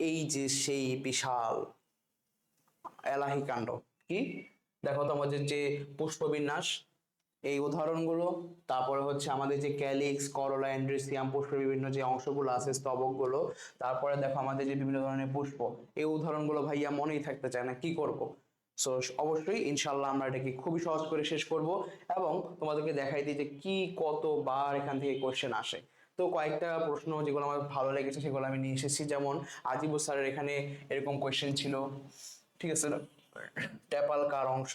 এই যে সেই বিশাল এলাহি কাণ্ড, কি? দেখো তো আমাদের যে পুষ্পবিন্যাস, এই উদাহরণগুলো, তারপরে হচ্ছে আমাদের যে ক্যালিক্স, করোলা, অ্যান্ড্রেসিয়াম, পুষ্পের বিভিন্ন যে অংশগুলো আছে, স্তবকগুলো, তারপরে দেখো আমাদের যে বিভিন্ন ধরনের পুষ্প, এই উদাহরণগুলো ভাইয়া মনেই থাকতে চায় না, কি করব? সো অবশ্যই ইনশাল্লাহ আমরা এটাকে খুবই সহজ করে শেষ করব এবং তোমাদেরকে দেখাই দিই যে কি কতবার এখান থেকে কোশ্চেন আসে। তো কয়েকটা প্রশ্ন যেগুলো আমার ভালো লেগেছে, সেগুলো আমি নিয়ে এসেছি। যেমন আজিবুর স্যারের এখানে এরকম কোয়েশ্চেন ছিল, ঠিক আছে ট্যাপাল কার অংশ?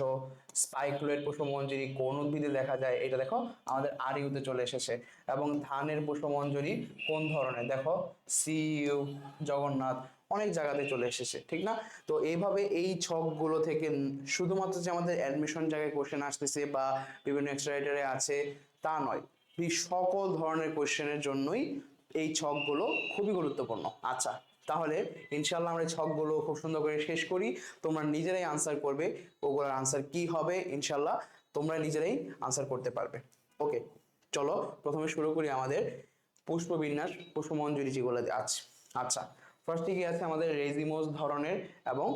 স্পাইকুলেট পুষ্পমঞ্জরি কোন উদ্ভিদে দেখা যায়? এটা দেখো আমাদের আর ইউতে চলে এসেছে। এবং ধানের পুষ্পমঞ্জরি কোন ধরনের? দেখো সি ইউ জগন্নাথ, অনেক জায়গাতে চলে এসেছে, ঠিক না? তো এইভাবে এই ছকগুলো থেকে শুধুমাত্র যে আমাদের অ্যাডমিশন জায়গায় কোশ্চেন আসতেছে বা বিভিন্ন এক্সট্রা আছে, তা নয়। এই সকল ধরনের কোশ্চেনের জন্যই এই ছকগুলো খুবই গুরুত্বপূর্ণ। আচ্ছা তাহলে ইনশাল্লাহ আমরা ছকগুলো খুব সুন্দর করে শেষ করি। তোমরা নিজেরাই আনসার করবে, ওগুলোর আনসার কি হবে ইনশাল্লাহ তোমরা নিজেরাই আনসার করতে পারবে। ওকে চলো প্রথমে শুরু করি আমাদের পুষ্প পুষ্পবিন্যাস পুষ্পমঞ্জুরি যেগুলো আছে আচ্ছা ফার্স্টে কি আছে আমাদের রেজিমোস ধরনের এবং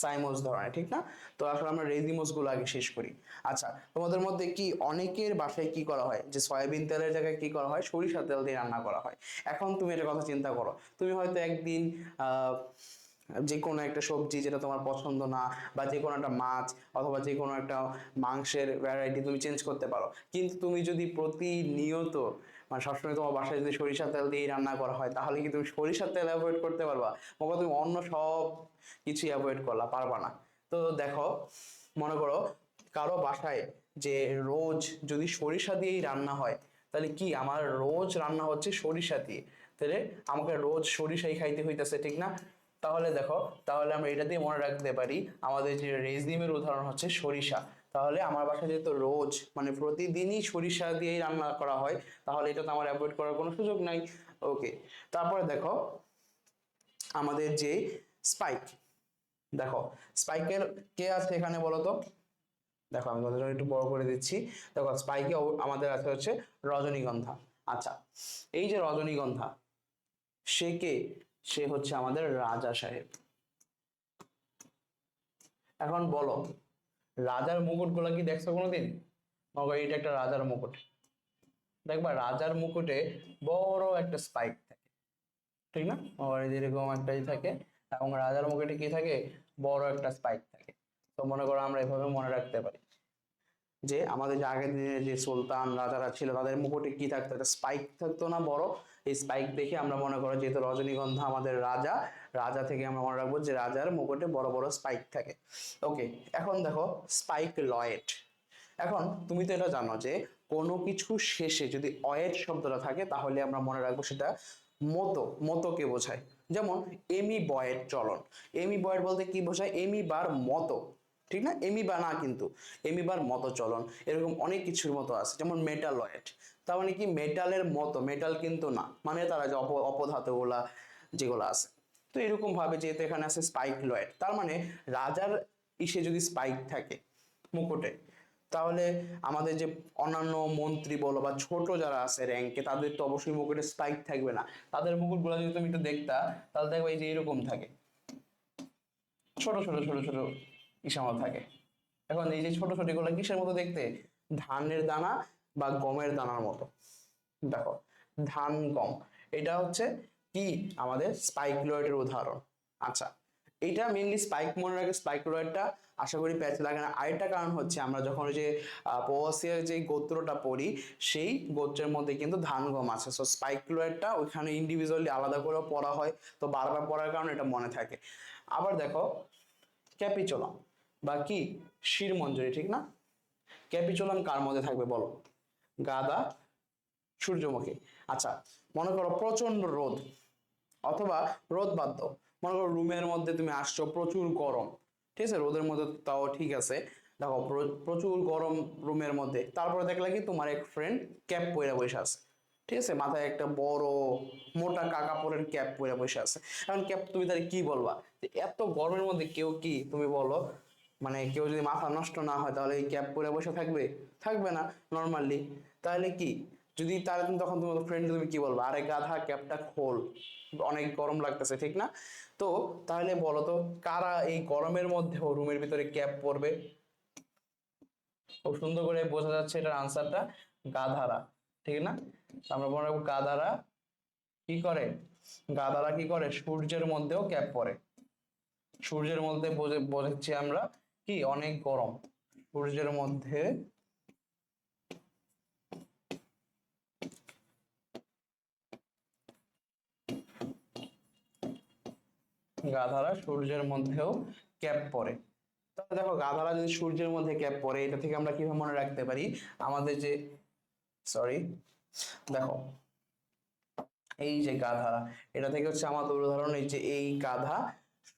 সাইমোস ধরনের ঠিক না? তো আসলে আমরা রেজিমোসগুলো আগে শেষ করি। আচ্ছা তোমাদের মধ্যে কি অনেকের বাসায় কি করা হয়? যে সয়াবিন তেলের জায়গায় কি করা হয়? সরিষা তেল দিয়ে রান্না করা হয়। এখন তুমি এটা কথা চিন্তা করো। তুমি হয়তো একদিন যে কোনো একটা সবজি যেটা তোমার পছন্দ না, বা যে কোনো একটা মাছ, অথবা যে কোনো একটা মাংসের ভ্যারাইটি তুমি চেঞ্জ করতে পারো। কিন্তু তুমি যদি প্রতিনিয়ত মানে সবসময় তোমার বাসায় যদি সরিষার তেল দিয়ে রান্না করা হয়, তাহলে কি তুমি সরিষার তেল অ্যাভয়েড করতে পারবা? মনে তুমি অন্য সব কিছুই অ্যাভয়েড করলা, পারবা না। তো দেখো, মনে করো, কারও বাসায় যে রোজ যদি সরিষা দিয়েই রান্না হয়, তাহলে কি আমার রোজ রান্না হচ্ছে সরিষা দিয়ে? তাহলে আমাকে রোজ সরিষাই খাইতে হইতেছে, ঠিক না? তাহলে দেখো, তাহলে আমরা এটা দিয়ে মনে রাখতে পারি, আমাদের যে রেজিমের উদাহরণ হচ্ছে সরিষা। তাহলে আমার বাসায় যেহেতু রোজ মানে প্রতিদিনই সরিষা দিয়েই রান্না করা হয়, তাহলে এটা তো আমার অ্যাভয়েড করার কোনো সুযোগ নাই। ওকে তারপরে দেখো, আমাদের যে স্পাইক দেখো স্পাইকের কে আছে এখানে বলো তো দেখো, আমি তোমাদের একটু বড় করে দিচ্ছি। দেখো স্পাইকে আমাদের আছে হচ্ছে রজনীগন্ধা। আচ্ছা এই যে রজনীগন্ধা, সে কে? সে হচ্ছে আমাদের রাজা সাহেব। এখন বলো রাজার মুকুটগুলা কি দেখছ কোনোদিন? মনে এটা একটা রাজার মুকুট। দেখবা, রাজার মুকুটে বড় একটা স্পাইক থাকে। ঠিক না? মনে যেরকম একটাই থাকে, এবং রাজার মুকুটে কি থাকে? বড় একটা স্পাইক থাকে। তো মনে করো আমরা এভাবে মনে রাখতে পারি। যে আমাদের যে আগের দিনে যে সুলতান রাজারা ছিল, তাদের মুকুটে কি থাকতো? একটা স্পাইক থাকতো না বড়। এই স্পাইক দেখে আমরা মনে করো, যেহেতু রজনীগন্ধা আমাদের রাজা রাজা থেকে আমরা মনে রাখব যে রাজার মুকুটে বড় বড় স্পাইক থাকে। ওকে এখন দেখো স্পাইক লয়েট এখন তুমি তো এটা জানো যে কোনো কিছু শেষে যদি অয়েট শব্দটা থাকে তাহলে আমরা মনে রাখব সেটা মতো মতোকে বোঝায়। যেমন এমি বয়েট চলন। এমি বয়েট বলতে কি বোঝায়? এমি বার মতো। ঠিক না? এমি বা না কিন্তু। এমি বার মতো চলন। এরকম অনেক কিছুর মতো আছে যেমন মেটালয়েড তার মানে কি? মেটালের মতো মেটাল কিন্তু না। মানে তারা যে অপ অপধাতুগুলা যেগুলো আছে। তো এরকম ভাবে যেহেতু এখানে আছে স্পাইক লয়েড, তার মানে রাজার ইসে যদি স্পাইক থাকে মুকুটে, তাহলে আমাদের যে অন্যান্য মন্ত্রী বলো বা ছোট যারা আছে র্যাঙ্কে তাদের তো অবশ্যই মুকুটে স্পাইক থাকবে না। তাদের মুকুটগুলো যদি তুমি একটু দেখতা, তাহলে দেখবে এই যে এরকম থাকে। ছোট ছোট ছোট ছোট ইসামত থাকে। এখন এই যে ছোট ছোটগুলো কিসের মতো দেখতে? ধানের দানা বা গমের দানার মতো। দেখো, ধান, গম, এটা হচ্ছে কি? আমাদের স্পাইক্লোয়েডের উদাহরণ। আচ্ছা এটা মেনলি স্পাইক মনে রাখে স্পাইক্লোয়েডটা। আশা করি প্যাচ লাগে না। আরেকটা কারণ হচ্ছে আমরা যখন যে পোয়াসিয়ার যে গোত্রটা পড়ি, সেই গোত্রের মধ্যে কিন্তু ধান গম আছে। সো স্পাইক্লোয়েডটা ওইখানে ইন্ডিভিজুয়ালি আলাদা করে পড়া হয়। তো বারবার পড়ার কারণে এটা মনে থাকে। আবার দেখো, ক্যাপিচোলাম বা কি? শিরমঞ্জরি ঠিক না? ক্যাপিচোলাম কার মধ্যে থাকবে বলো? গাদা সূর্যমুখী। আচ্ছা মনে করো প্রচণ্ড রোদ। অথবা রোদ বাধ্য। মনে করো রুমের মধ্যে তুমি আসছো, প্রচুর গরম। ঠিক আছে? রোদের মধ্যে তাও ঠিক আছে। দেখো প্রচুর গরম রুমের মধ্যে। তারপরে দেখলে কি তোমার এক ফ্রেন্ড ক্যাপ পরে বসে আছে। ঠিক আছে? মাথায় একটা বড়, মোটা কাকা পরের ক্যাপ পরে বসে আছে। এখন ক্যাপ তুমি তাহলে কি বলবা? এত গরমের মধ্যে কেউ কি, তুমি বলো মানে কেউ যদি মাথা নষ্ট না হয় তাহলে এই ক্যাপ পরে বসে থাকবে? থাকবে না নর্মালি তাহলে কি? যদি তার তখন তোমার ফ্রেন্ড তুমি কি বলব? আরে গাধা ক্যাপটা খোল। অনেক গরম লাগতেছে, ঠিক না? তো তাহলে বলো তো কারা এই গরমের মধ্যেও রুমের ভিতরে ক্যাপ পরবে? খুব সুন্দর করে বোঝা যাচ্ছে এটার আনসারটা গাধারা, ঠিক না? আমরা মনে রাখব গাধারা কি করে? গাধারা কি করে? সূর্যের মধ্যেও ক্যাপ পরে। সূর্যের মধ্যে বোঝে, বোঝাচ্ছি আমরা কি? অনেক গরম। সূর্যের মধ্যে গাধারা সূর্যের মধ্যেও ক্যাপ পরে। তাহলে দেখো, গাধারা যদি সূর্যের মধ্যে ক্যাপ পরে, এটা থেকে আমরা কীভাবে মনে রাখতে পারি? আমাদের যে সরি দেখো, এই যে গাধা এটা থেকে হচ্ছে আমাদের উদাহরণ, এই যে এই গাধা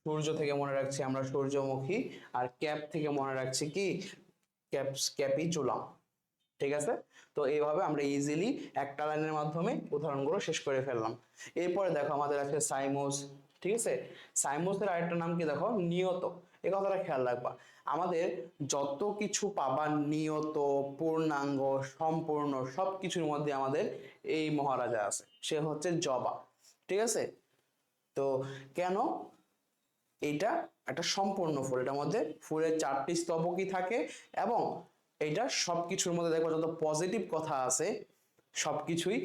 সূর্য থেকে মনে রাখছি আমরা, সূর্যমুখী, আর ক্যাপ থেকে মনে রাখছি কি? ক্যাপ ক্যাপি চুলাম, ঠিক আছে? তো এইভাবে আমরা ইজিলি একটা লাইনের মাধ্যমে উদাহরণগুলো শেষ করে ফেললাম। এরপরে দেখো, আমাদের আছে সাইমোস ঠিক আছে? সাইমোসের আরেকটা নাম কি দেখো? নিয়ত। এই কথাটা খেয়াল রাখবা। আমাদের যত কিছু পাবার নিয়ত, পূর্ণাঙ্গ, সম্পূর্ণ সব কিছুর মধ্যে আমাদের এই মহারাজা আছে। সে হচ্ছে জবা। ঠিক আছে? তো কেন? এইটা একটা সম্পূর্ণ ফুল। এটার মধ্যে ফুলের চারটি স্তবকই থাকে এবং এটা সবকিছুর মধ্যে দেখব যত পজিটিভ কথা আছে, সবকিছুই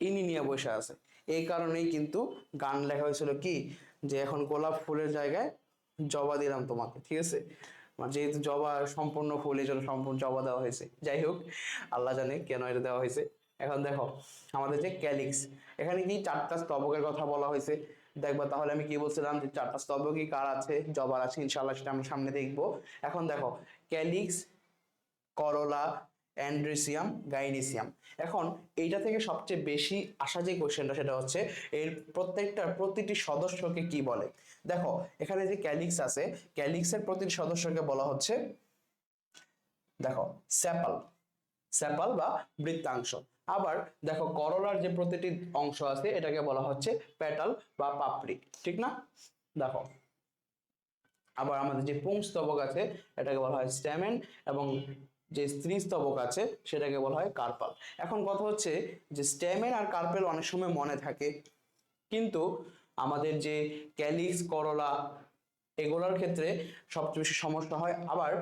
ইনি নিয়ে বসে আছে। এই কারণেই কিন্তু গান লেখা হয়েছিল কি? যে এখন গোলাপ ফুলের জায়গায় জবা দিলাম তোমাকে, ঠিক আছে? মানে যেহেতু জবা সম্পূর্ণ ফুল, এই জন্য সম্পূর্ণ জবা দেওয়া হয়েছে। যাই হোক, আল্লাহ জানে কেন এটা দেওয়া হয়েছে। এখন দেখো, আমাদের যে ক্যালিক্স, এখানে কি চারটা স্তবকের কথা বলা হয়েছে? দেখবা তাহলে আমি কি বলছিলাম যে চারটা স্তবকই কার আছে? জবার আছে ইনশাল্লাহ সেটা আমরা সামনে দেখব। এখন দেখো, ক্যালিক্স, করলা অ্যান্ড্রেসিয়াম, গাইনিসিয়াম। এখন এইটা থেকে সবচেয়ে বেশি আসা যে কোশ্চেনটা সেটা হচ্ছে, এর প্রত্যেকটার প্রতিটি সদস্যকে কি বলে? দেখো, এখানে যে ক্যালিক্স আছে, ক্যালিক্সের প্রতিটি সদস্যকে বলা হচ্ছে, দেখো, স্যাপাল। স্যাপাল বা বৃত্তাংশ। আবার দেখো, করলার যে প্রতিটি অংশ আছে, এটাকে বলা হচ্ছে প্যাটাল বা পাপড়ি। ঠিক না? দেখো। আবার আমাদের যে পুংস্তবক আছে, এটাকে বলা হয় স্ট্যামেন এবং যে স্ত্রী স্তবক আছে, সেটাকে বলা হয় কার্পাল। এখন কথা হচ্ছে যে স্ট্যামেন আর কার্পেল অনেক সময় মনে থাকে। কিন্তু আমাদের যে ক্যালিক্স করলা, এগুলোর ক্ষেত্রে সবচেয়ে বেশি সমস্যা হয়। আবার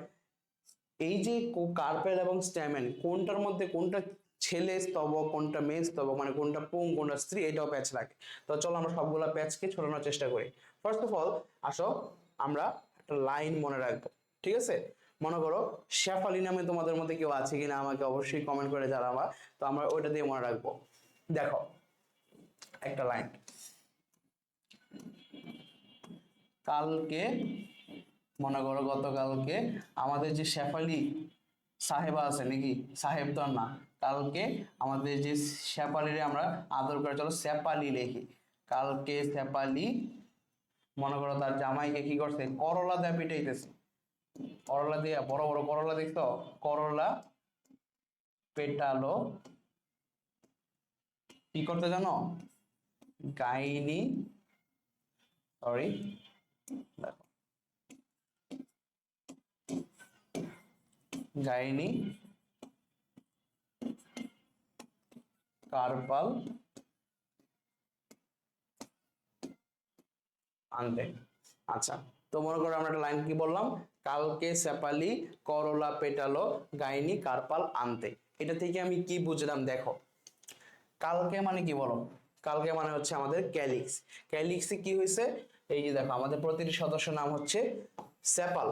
এই যে কার্পেল এবং স্ট্যামেন কোনটার মধ্যে কোনটা ছেলে স্তবক, কোনটা মেয়ে স্তবক মানে কোনটা পুং, কোনটা স্ত্রী, এটাও প্যাচ লাগে। তো চলো আমরা সবগুলা প্যাচকে ছড়ানোর চেষ্টা করি। ফার্স্ট অফ অল আসো, আমরা একটা লাইন মনে রাখব। ঠিক আছে? মনে করো, শেফালি নামে তোমাদের মধ্যে কেউ আছে কিনা আমাকে অবশ্যই কমেন্ট করে জানাবা। তো আমরা ওইটা দিয়ে মনে রাখব। দেখো, একটা লাইন কালকে, মনে করো গতকালকে আমাদের যে শেফালি সাহেবা আছে নাকি? সাহেব তো না। কালকে আমাদের যে শেফালিরে আমরা আদর করে, চলো সেপালি লেখি। কালকে সেপালি মনে করো তার জামাইকে কি করছে? করলা দিয়ে পিটাইতেছে। করলা দিয়ে, বড় বড় করলা দেখছ? করলা পেটালো কি করতে জানো? গাইনি সরি দেখো। গাইনি কার্পাল আনতে আচ্ছা তো মনে করো আমরা একটা লাইন কি বললাম? কালকে সেপালি করলা, পেটালো, গাইনি, কার্পাল আনতে। এটা থেকে আমি কি বুঝলাম? দেখো। কালকে মানে কি বলো? কালকে মানে হচ্ছে আমাদের ক্যালিক্স। ক্যালিক্সে কি হয়েছে? এই যে দেখো, আমাদের প্রতিটি সদস্য নাম হচ্ছে সেপাল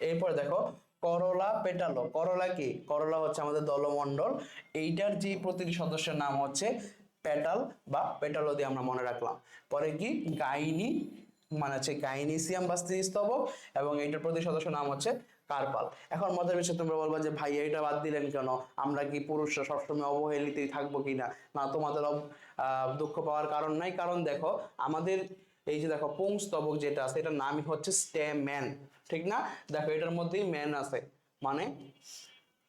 এরপর দেখো, করলা, পেটালো। করলা কি? করলা হচ্ছে আমাদের দলমণ্ডল। এইটার যে প্রতিটি সদস্যের নাম হচ্ছে পেটাল বা পেটালো দিয়ে আমরা মনে রাখলাম। পরে কি? গাইনি মানে হচ্ছে গাইনিসিয়াম বা স্ত্রীস্তবক এবং এইটার প্রতি সদস্য নাম হচ্ছে কার্পাল। এখন মজার বিষয় তোমরা বলবা যে ভাই এটা বাদ দিলেন কেন? আমরা কি পুরুষরা সবসময় অবহেলিতই থাকব কিনা না? না, তোমাদের দুঃখ পাওয়ার কারণ নাই। কারণ দেখো, আমাদের এই যে দেখো পুংস্তবক যেটা আছে, এটার নামই হচ্ছে স্টেম্যান ঠিক না? দেখো, এটার মধ্যেই ম্যান আছে। মানে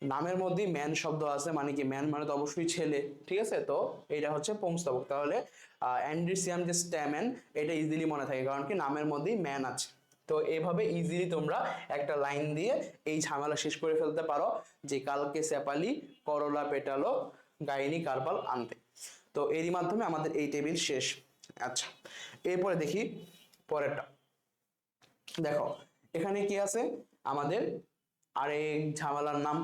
নামের মধ্যেই ম্যান শব্দ আছে মানে কি ম্যান মানে তো অবশ্যই ছেলে, ঠিক আছে? তো এটা হচ্ছে পুংস্তবক। তাহলে অ্যান্ড্রিসিয়াম যে স্ট্যামেন, এটা ইজিলি মনে থাকে, কারণ কি নামের মধ্যেই ম্যান আছে। তো এভাবে ইজিলি তোমরা একটা লাইন দিয়ে এই ঝামেলা শেষ করে ফেলতে পারো, যে কালকে সেপালি করলা পেটালো, গাইনি কার্পাল আনতে। তো এরই মাধ্যমে আমাদের এই টেবিল শেষ। আচ্ছা এরপরে দেখি পরেরটা। দেখো, এখানে কি আছে? আমাদের আরেক ঝামেলার নাম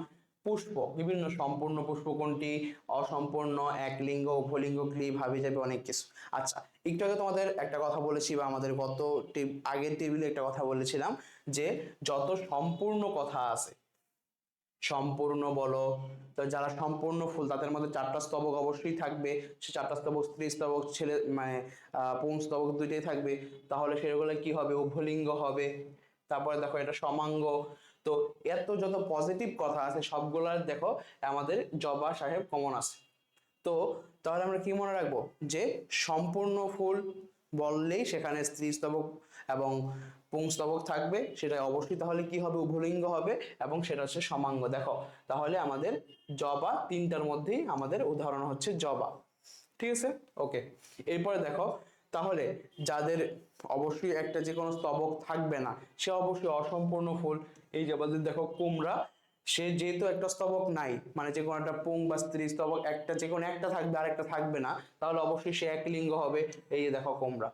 পুষ্প, বিভিন্ন সম্পূর্ণ পুষ্প কোনটি? অসম্পূর্ণ, একলিঙ্গ, উভলিঙ্গ ক্লিপ ভাবি যাবে অনেক কিছু। আচ্ছা একটু আগে তোমাদের একটা কথা বলেছি বা আমাদের গত আগের টেবিলে একটা কথা বলেছিলাম যে যত সম্পূর্ণ কথা আছে, সম্পূর্ণ বলো, তো যারা সম্পূর্ণ ফুল, তাদের মধ্যে চারটা স্তবক অবশ্যই থাকবে। সে চারটা স্তবক স্ত্রী স্তবক, ছেলে মানে পুং স্তবক দুইটাই থাকবে। তাহলে সেগুলো কি হবে? উভলিঙ্গ হবে। তারপরে দেখো এটা সমাঙ্গ। তো এত যত পজিটিভ কথা আছে, সবগুলার দেখো আমাদের জবা সাহেব কমন আছে। তো তাহলে আমরা কি মনে রাখব? যে সম্পূর্ণ ফুল বললেই সেখানে স্ত্রী স্তবক এবং পুংস্তবক থাকবে, সেটা অবশ্যই তাহলে কি হবে? উভলিঙ্গ হবে এবং সেটা হচ্ছে সমাঙ্গ। দেখো, তাহলে আমাদের জবা তিনটার মধ্যেই আমাদের উদাহরণ হচ্ছে জবা। ঠিক আছে? ওকে। এরপরে দেখো, তাহলে যাদের অবশ্যই একটা যে কোনো স্তবক থাকবে না, সে অবশ্যই অসম্পূর্ণ ফুল। এই যে আমাদের দেখো, কুমড়া, সে যেহেতু একটা স্তবক নাই মানে যে কোনো একটা পুং বা স্ত্রী স্তবক, একটা যে কোনো একটা থাকবে আর একটা থাকবে না, তাহলে অবশ্যই সে এক লিঙ্গ হবে, এই যে দেখো কুমড়া।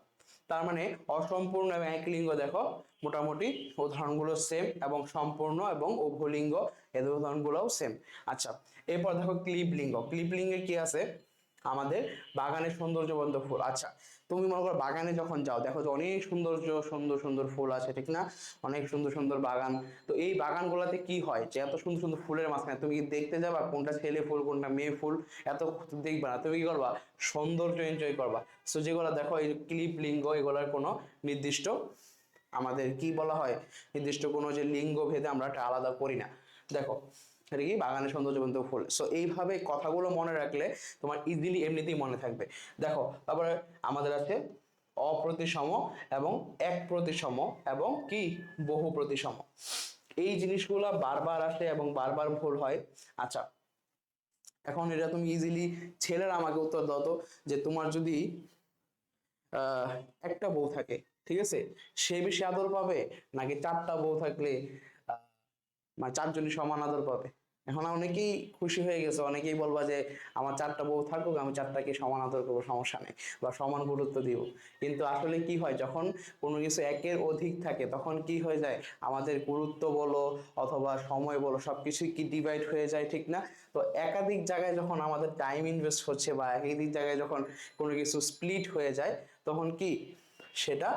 তার মানে অসম্পূর্ণ এবং এক লিঙ্গ দেখো, মোটামুটি উদাহরণগুলো সেম এবং সম্পূর্ণ এবং উভলিঙ্গ, এদের উদাহরণগুলোও সেম আচ্ছা এরপর দেখো ক্লিপ লিঙ্গ ক্লিপ লিঙ্গে কি আছে? আমাদের বাগানের সৌন্দর্যবন্ত ফুল। আচ্ছা তুমি মনে করো বাগানে যখন যাও, দেখো যে অনেক সৌন্দর্য, সুন্দর সুন্দর ফুল আছে, ঠিক না? অনেক সুন্দর সুন্দর বাগান। তো এই বাগানগুলোতে কি হয় যে এত সুন্দর সুন্দর ফুলের মাঝখানে? তুমি কি দেখতে যাবা কোনটা ছেলে ফুল, কোনটা মেয়ে ফুল? এত দেখবা না। তুমি কি করবা? সৌন্দর্য এনজয় করবা। সো যেগুলো দেখো, এই ক্লিপ লিঙ্গ, এগুলোর কোনো নির্দিষ্ট আমাদের কি বলা হয়? নির্দিষ্ট কোনো যে লিঙ্গ ভেদে আমরা আলাদা করি না। দেখো এটা কি বাগানের সৌন্দর্যবন্ত ফুল। সো এইভাবে কথাগুলো মনে রাখলে তোমার ইজিলি এমনিতেই মনে থাকবে। দেখো, তারপরে আমাদের আছে অপ্রতিসম এবং এক প্রতিসম এবং কি? বহু প্রতিসম এই জিনিসগুলো বারবার আসে এবং বারবার ভুল হয়। আচ্ছা এখন এটা তুমি ইজিলি ছেলেরা আমাকে উত্তর দাও তো, যে তোমার যদি একটা বউ থাকে, ঠিক আছে? সে বেশি আদর পাবে? নাকি চারটা বউ থাকলে মানে চারজনই সমান আদর পাবে? এখন অনেকেই খুশি হয়ে গেছে, অনেকেই বলবা যে আমার চারটা বউ থাকুক, আমি চারটাকে সমান আদর করব, সমস্যা নেই, বা সমান গুরুত্ব দিব। কিন্তু আসলে কি হয়, যখন কোনো কিছু একের অধিক থাকে, তখন কি হয়ে যায়? আমাদের গুরুত্ব বলো অথবা সময় বলো সবকিছুই কি ডিভাইড হয়ে যায়, ঠিক না? তো একাধিক জায়গায় যখন আমাদের টাইম ইনভেস্ট হচ্ছে বা একাধিক জায়গায় যখন কোনো কিছু স্প্লিট হয়ে যায়, তখন কি? সেটা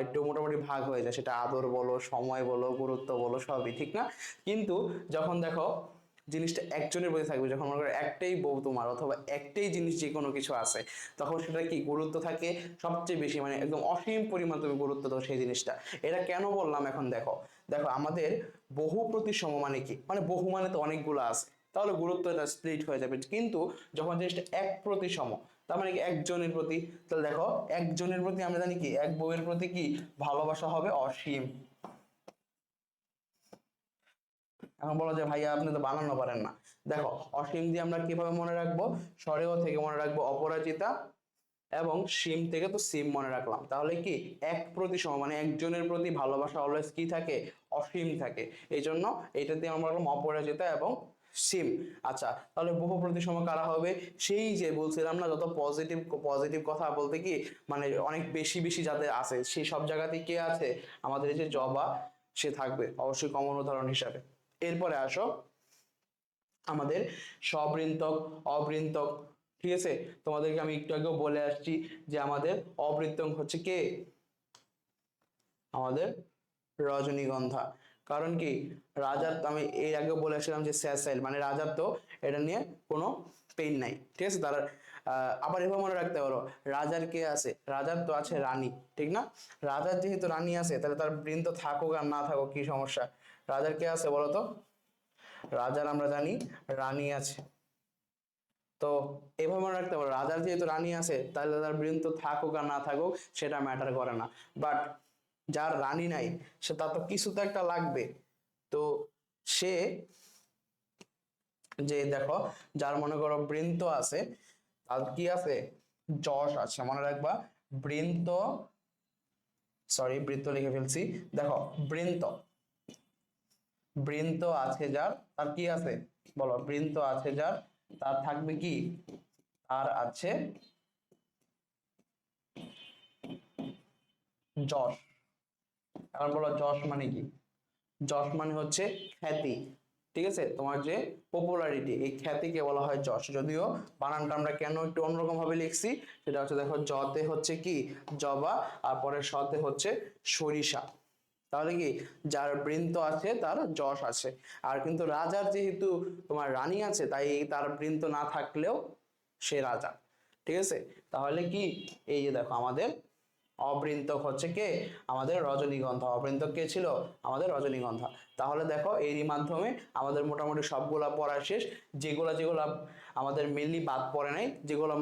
একটু মোটামুটি ভাগ হয়ে যায়। সেটা আদর বলো, সময় বলো, গুরুত্ব বলো, সবই, ঠিক না? কিন্তু যখন দেখো, জিনিসটা একজনের প্রতি থাকবে, যখন মনে করো একটাই বউ তোমার অথবা একটাই জিনিস যে কোনো কিছু আছে, তখন সেটা কি গুরুত্ব থাকে? সবচেয়ে বেশি মানে একদম অসীম পরিমাণ তুমি গুরুত্ব দাও সেই জিনিসটা। এটা কেন বললাম এখন দেখো? দেখো, আমাদের বহু প্রতি সম মানে কি? মানে বহু মানে তো অনেকগুলো আছে। তাহলে গুরুত্বটা স্প্লিট হয়ে যাবে। কিন্তু যখন জিনিসটা এক প্রতি সম, তার মানে কি একজনের প্রতি, তাহলে দেখো একজনের প্রতি আমরা জানি কি, এক বউয়ের প্রতি কি ভালোবাসা হবে অসীম। এখন বলো যে ভাইয়া আপনি তো বানানো পারেন না। দেখো, অসীম দিয়ে আমরা কীভাবে মনে রাখব? সরেও থেকে মনে রাখব অপরাজিতা এবং সিম থেকে তো সিম মনে রাখলাম। তাহলে কি এক প্রতি সম মানে একজনের প্রতি ভালোবাসা অলওয়েজ কি থাকে? অসীম থাকে। এই জন্য এইটা দিয়ে আমরা রাখলাম অপরাজিতা এবং সিম আচ্ছা তাহলে বহু প্রতিসম কারা হবে? সেই যে বলছিলাম না, যত পজিটিভ পজিটিভ কথা বলতে কি মানে অনেক বেশি বেশি যাদের আছে, সেই সব জায়গাতেই কে আছে? আমাদের যে জবা, সে থাকবে, অবশ্যই কমন উদাহরণ হিসাবে। এরপরে আসো। আমাদের সবৃন্তক, অবৃন্তক, ঠিক আছে? তোমাদেরকে আমি একটু আগেও বলে আসছি যে আমাদের অবৃন্তক হচ্ছে কে? আমাদের রজনীগন্ধা। কারণ কি? রাজার, আমি এর আগেও বলে আসছিলাম যে স্যাসাইল মানে রাজার তো এটা নিয়ে কোনো পেইন নাই, ঠিক আছে? তার আবার এভাবে মনে রাখতে পারো, রাজার কে আছে? রাজার তো আছে রানী, ঠিক না? রাজার যেহেতু রানী আছে, তাহলে তার বৃন্দ থাকুক আর না থাকুক, কি সমস্যা? রাজার কে আছে বলো তো রাজার আমরা জানি রানী আছে। তো, এভাবে মনে রাখতে পারো, রাজার যেহেতু রানী আছে, তাহলে তার বৃন্দ থাকুক আর না থাকুক, সেটা ম্যাটার করে না। বাট যার রানী নাই, সে তার তো কিছু তো একটা লাগবে। তো সে যে দেখো, যার মনে করো বৃন্ত আছে, তার কি আছে? যশ আছে, মনে রাখবা। বৃন্ত সরি বৃত্ত লিখে ফেলছি। দেখো, বৃন্ত। বৃন্ত আছে যার, তার কি আছে? বলো, বৃন্ত আছে যার, তার থাকবে কি? তার আছে যশ। এখন বলো যশ মানে কি? যশ মানে হচ্ছে খ্যাতি, ঠিক আছে? তোমার যে পপুলারিটি এই খ্যাতিকে বলা হয় যশ। যদিও বানানটা আমরা কেন একটু অন্যরকম ভাবে লিখছি, সেটা হচ্ছে দেখো জতে হচ্ছে কি? জবা, আর পরে সতে হচ্ছে সরিষা। তাহলে কি? যার বৃন্ত আছে, তার যশ আছে। আর কিন্তু রাজার যেহেতু তোমার রানী আছে, তাই তার বৃন্ত না থাকলেও সে রাজা, ঠিক আছে? তাহলে কি? এই যে দেখো আমাদের অবৃন্তক হচ্ছে কে? আমাদের রজনীগন্ধা। অবৃন্তক কে ছিল? আমাদের রজনীগন্ধা। তাহলে দেখো এরই মাধ্যমে আমাদের মোটামুটি সবগুলা পড়া শেষ। যেগুলা যেগুলা আমাদের মেনলি বাদ পড়ে নাই, যেগুলো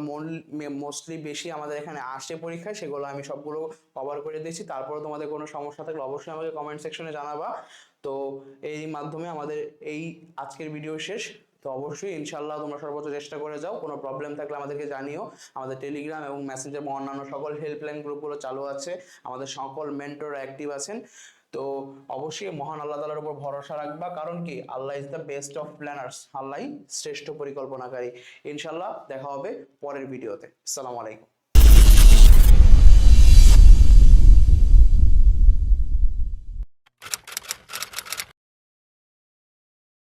মোস্টলি বেশি আমাদের এখানে আসে পরীক্ষায়, সেগুলো আমি সবগুলো কভার করে দিয়েছি। তারপরে তোমাদের কোনো সমস্যা থাকলে অবশ্যই আমাকে কমেন্ট সেকশনে জানাবা। তো এই মাধ্যমে আমাদের এই আজকের ভিডিও শেষ। তো অবশ্যই ইনশাল্লাহ তোমরা সর্বোচ্চ চেষ্টা করে যাও। কোনো প্রবলেম থাকলে আমাদেরকে জানিও। আমাদের টেলিগ্রাম এবং মেসেঞ্জার এবং অন্যান্য সকল হেল্পলাইন গ্রুপগুলো চালু আছে। আমাদের সকল মেন্টর অ্যাক্টিভ আছেন। তো অবশ্যই মহান আল্লাহ তালার উপর ভরসা রাখবা। কারণ কি? Allah is the best of planners আল্লাহ শ্রেষ্ঠ পরিকল্পনাকারী। ইনশাল্লাহ দেখা হবে পরের ভিডিওতে আসসালামু আলাইকুম।